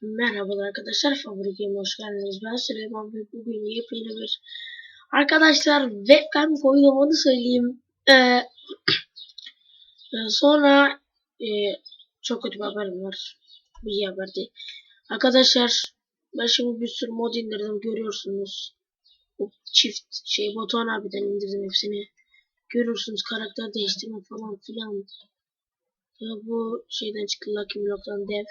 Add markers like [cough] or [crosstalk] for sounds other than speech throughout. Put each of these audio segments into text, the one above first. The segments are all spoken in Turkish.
Merhabalar arkadaşlar, Favori Game'e hoş geldiniz. Ben Süleyman ve bugün yepyeni bir arkadaşlar webcam oynamını söyleyeyim. Ee, [clears throat] sonra e, çok kötü bir haberim var. Bu iyi haber. Arkadaşlar ben şimdi bir sürü mod indirdim görüyorsunuz. Bu çift şey Batuhan abiden indirdim hepsini. Görüyorsunuz karakter değiştirme falan filan. Ya bu şeyden çıktı Lucky Block'tan dev.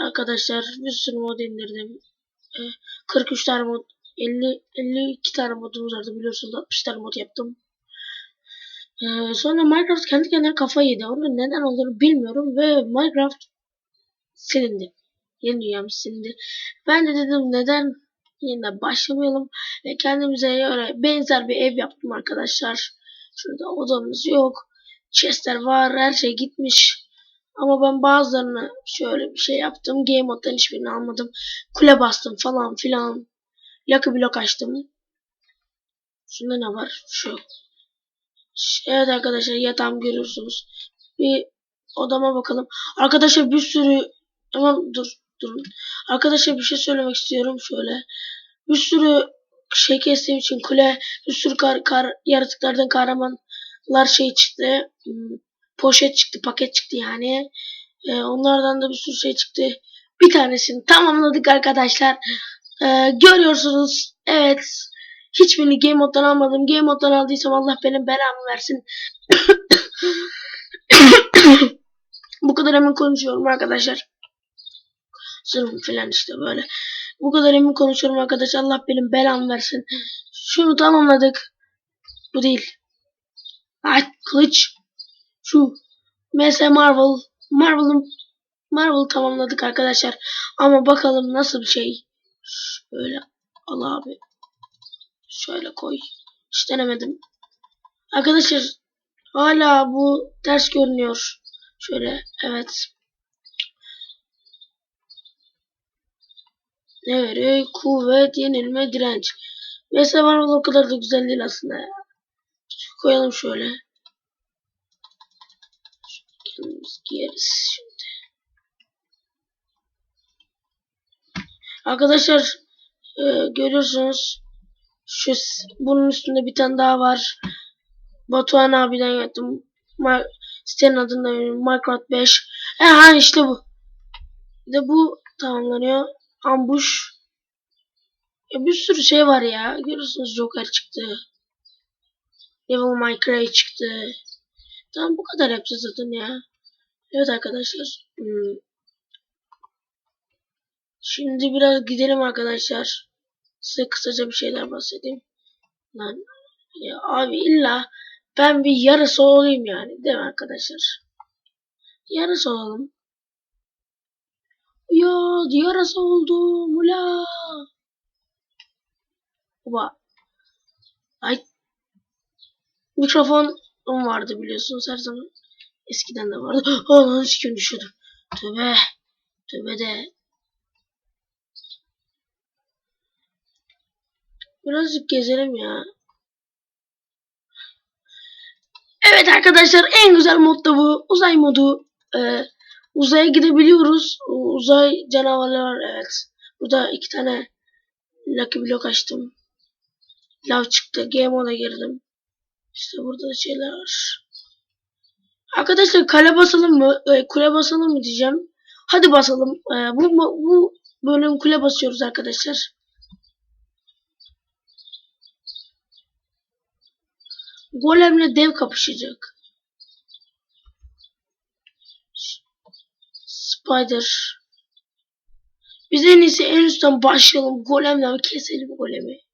Arkadaşlar bir sürü mod indirdim. Ee, 43 tane mod 50 52 tane modumuz vardı biliyorsunuz 60 tane mod yaptım. Ee, sonra Minecraft kendi kendine kafa yedi. Onun neden olduğunu bilmiyorum ve Minecraft silindi. Yeni dünyamız silindi. Ben de dedim neden yeniden başlamayalım ve kendimize göre benzer bir ev yaptım arkadaşlar. Şurada odamız yok. Chestler var. Her şey gitmiş. Ama ben bazılarını şöyle bir şey yaptım. Game moddan hiçbirini almadım. Kule bastım falan filan. Lucky block açtım. Şunda ne var? Şu. Evet arkadaşlar yatağım görüyorsunuz. Bir odama bakalım. Arkadaşlar bir sürü tamam dur durun. Arkadaşlar bir şey söylemek istiyorum şöyle. Bir sürü şey kestiğim için kule bir sürü kar, kar yaratıklardan kahramanlar şey çıktı. Hmm, poşet çıktı, paket çıktı yani. Ee, onlardan da bir sürü şey çıktı. Bir tanesini tamamladık arkadaşlar. Ee, görüyorsunuz. Evet. Hiçbirini Game Mode'dan almadım. Game Mode'dan aldıysam Allah benim belamı versin. [coughs] Bu kadar emin konuşuyorum arkadaşlar. Sırrım filan işte böyle. Bu kadar emin konuşuyorum arkadaşlar. Allah benim belamı versin. Şunu tamamladık. Bu değil. Ay kılıç. Şu. mesela Marvel. Marvel'ın Marvel tamamladık arkadaşlar. Ama bakalım nasıl bir şey. Şöyle al abi. Şöyle koy. Hiç denemedim. Arkadaşlar hala bu ters görünüyor. Şöyle evet. Ne veriyor? Kuvvet, yenilme, direnç. Mesela Marvel o kadar da güzel değil aslında ya. Koyalım şöyle. Kendimiz giyeriz şimdi. Arkadaşlar e, görüyorsunuz şu bunun üstünde bir tane daha var. Batuhan abiden yaptım. Mar sitenin adını Minecraft 5. E ha işte bu. Bir de bu tamamlanıyor. Ambush. Ya bir sürü şey var ya. Görüyorsunuz Joker çıktı. Devil May Cry çıktı. Tamam bu kadar yapacağız zaten ya. Evet arkadaşlar. Hmm. Şimdi biraz gidelim arkadaşlar. Size kısaca bir şeyler bahsedeyim. Lan ya abi illa ben bir yarısı olayım yani. Değil mi arkadaşlar? Yarısı olalım. Ya yarısı oldum. Ula. Baba. Ay. Mikrofon vardı biliyorsunuz her zaman. Eskiden de vardı. [gasps] Aman sikim düşüyordum. Tövbe. Tövbe de. Birazcık gezelim ya. Evet arkadaşlar en güzel mod da bu. Uzay modu. Ee, uzaya gidebiliyoruz. Uzay canavarlar evet. Burada iki tane Lucky Block açtım. Lav çıktı. Game moda girdim. İşte burada şeyler var. Arkadaşlar kale basalım mı? E, kule basalım mı diyeceğim. Hadi basalım. E, bu, bu bölüm kule basıyoruz arkadaşlar. Golemle dev kapışacak. Spider. Biz en iyisi en üstten başlayalım. Golemle keselim golemi.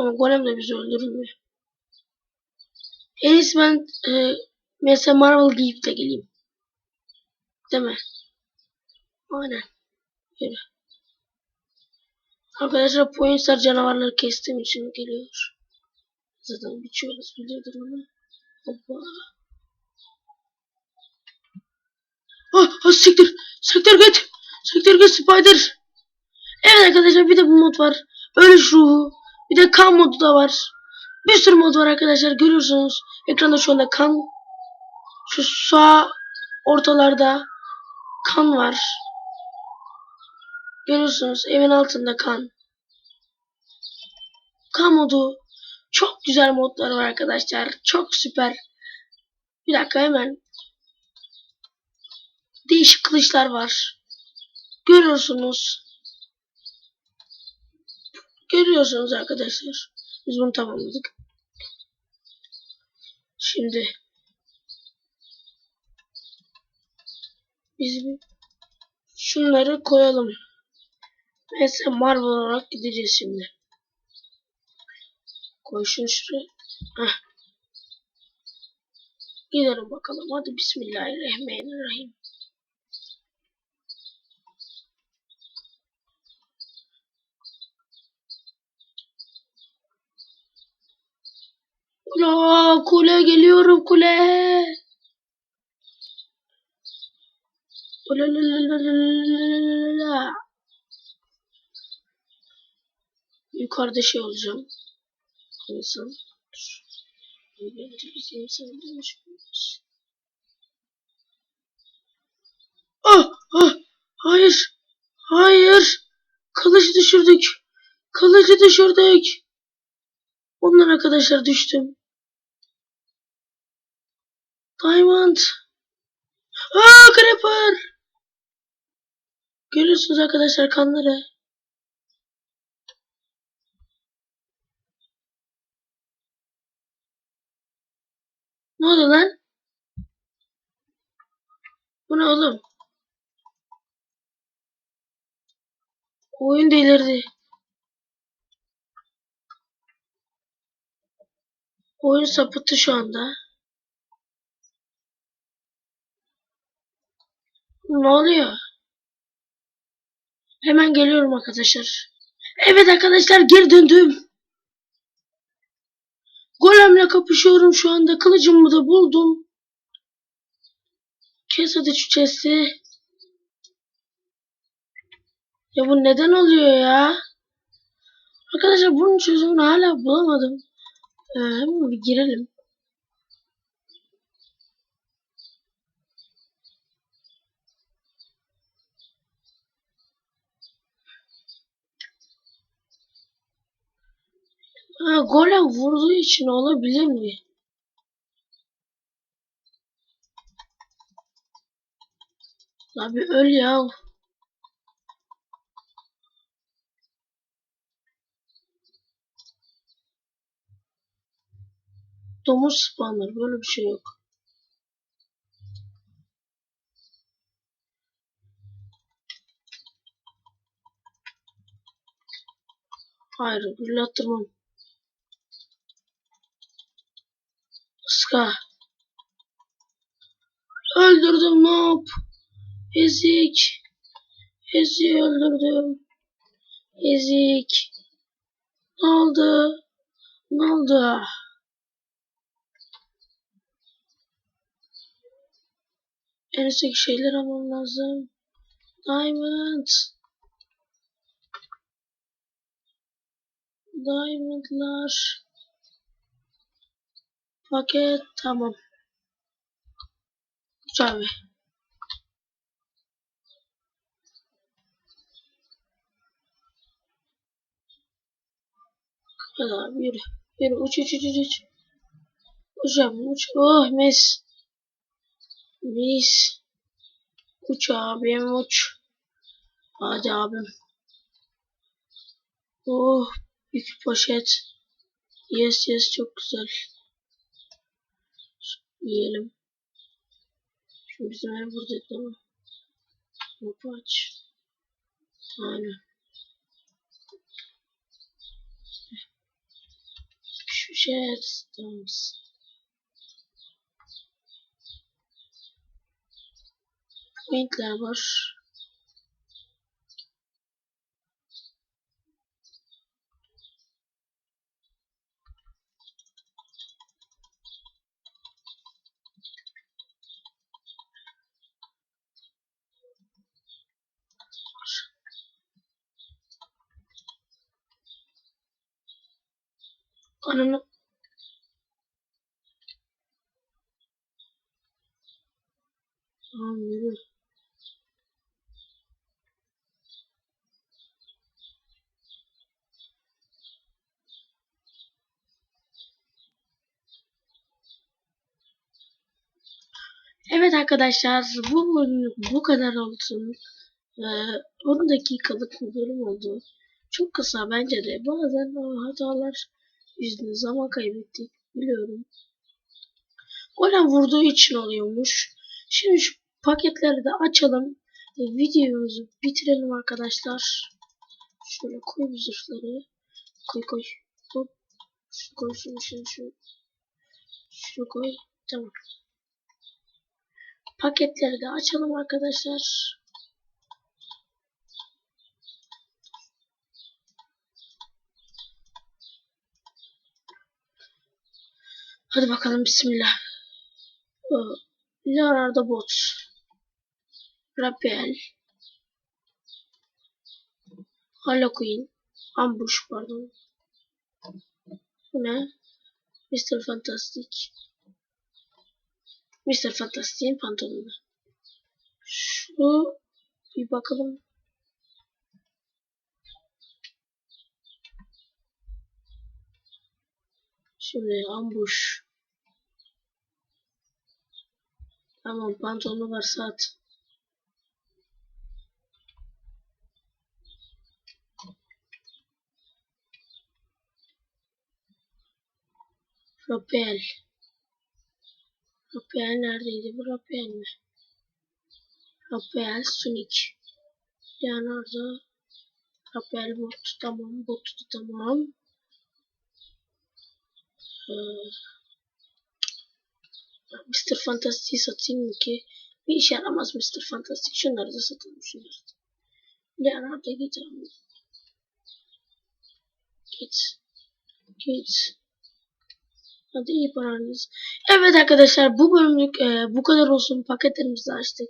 Ama golem de bizi öldürmüyor. En iyisi ben e, mesela Marvel giyip de geleyim. Değil mi? Aynen. Yürü. Arkadaşlar Poinstar canavarları kestiğim için geliyor. Zaten biçiyoruz bilirdir onu. Hoppa. Ah, ah siktir. Siktir git. Siktir git Spider. Evet arkadaşlar bir de bu mod var. Ölüş ruhu. Bir de kan modu da var. Bir sürü mod var arkadaşlar görüyorsunuz. Ekranda şu anda kan. Şu sağ ortalarda kan var. Görüyorsunuz evin altında kan. Kan modu. Çok güzel modlar var arkadaşlar. Çok süper. Bir dakika hemen. Değişik kılıçlar var. Görüyorsunuz. Görüyorsunuz arkadaşlar. Biz bunu tamamladık. Şimdi biz şunları koyalım. Mesela Marvel olarak gideceğiz şimdi. Koy şunu şuraya. Heh. Gidelim bakalım. Hadi Bismillahirrahmanirrahim. Ya kule geliyorum kule. Yukarıda şey olacağım. İnsan. Dur. Bence biz insan olmuş muyuz? Ah! Ah! Hayır! Hayır! Kılıç düşürdük! Kılıcı düşürdük! Ondan arkadaşlar düştüm. Diamond. Aa Creeper. Görüyorsunuz arkadaşlar kanları. Ne oldu lan? Bu ne oğlum? Oyun delirdi. Oyun sapıttı şu anda. Ne oluyor? Hemen geliyorum arkadaşlar. Evet arkadaşlar geri döndüm. Golemle kapışıyorum şu anda. Kılıcımı da buldum. Kes hadi şu chest'i. Ya bu neden oluyor ya? Arkadaşlar bunun çözümünü hala bulamadım. Ee, hemen bir girelim. Ha, golem vurduğu için olabilir mi? La bir öl ya. Domuz spawner böyle bir şey yok. Hayır, gürlattırmam. Iska. Öldürdüm noob. Ezik. Ezik öldürdüm. Ezik. Ne oldu? Ne oldu? En üstteki şeyler almam lazım. Diamond. Diamondlar. Paket tamam. Güzel be. Hadi abi yürü. Yürü uç uç uç uç, uç. Uç. Oh mis. Mis. Uç abim uç. Hadi abim. Oh büyük poşet. Yes yes çok güzel. Yiyelim. Şimdi bizim ev burada değil mi? Kapı aç. Aynen. Şu şey tamam. Renkler var. Ananı Anladım. Evet arkadaşlar bu bölümlük bu kadar olsun. Ee, 10 dakikalık bir bölüm oldu. Çok kısa bence de. Bazen hatalar yüzünden zaman kaybettik. Biliyorum. Golem vurduğu için oluyormuş. Şimdi şu paketleri de açalım. Ve videomuzu bitirelim arkadaşlar. Şöyle koy bu zırhları. Koy koy. Hop. Şu koy şunu şunu şunu. Şunu koy. Tamam. Paketleri de açalım arkadaşlar. Hadi bakalım bismillah. Leonardo Bot. Raphael. Halloween. Ambush pardon. Bu ne? Mr. Fantastic. Mr. Fantastic'in pantolonu. Şu bir bakalım. Şimdi ambush. Tamam pantolonu var saat. Rapel. Rapel neredeydi bu Rapel mi? Rapel Sonic. Leonardo. Rapel bot. Tamam bot tamam. Mr. Fantastic'i satayım mı ki? Bir işe yaramaz Mr. Fantastic. Şunları da satalım şunları. da. Leonardo git abi. Git. Git. Hadi iyi paranız. Evet arkadaşlar bu bölümlük e, bu kadar olsun. Paketlerimizi açtık.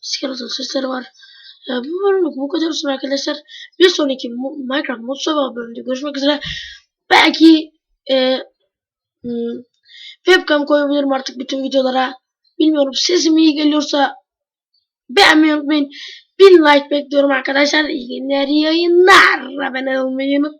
Skeleton sesleri var. E, bu bölümlük bu kadar olsun arkadaşlar. Bir sonraki Minecraft Mod Survival bölümünde görüşmek üzere. Belki e, hmm, webcam koyabilirim artık bütün videolara. Bilmiyorum sesim iyi geliyorsa beğenmeyi unutmayın. Bin like bekliyorum arkadaşlar. İyi günler, iyi yayınlar. Abone olmayı unutmayın.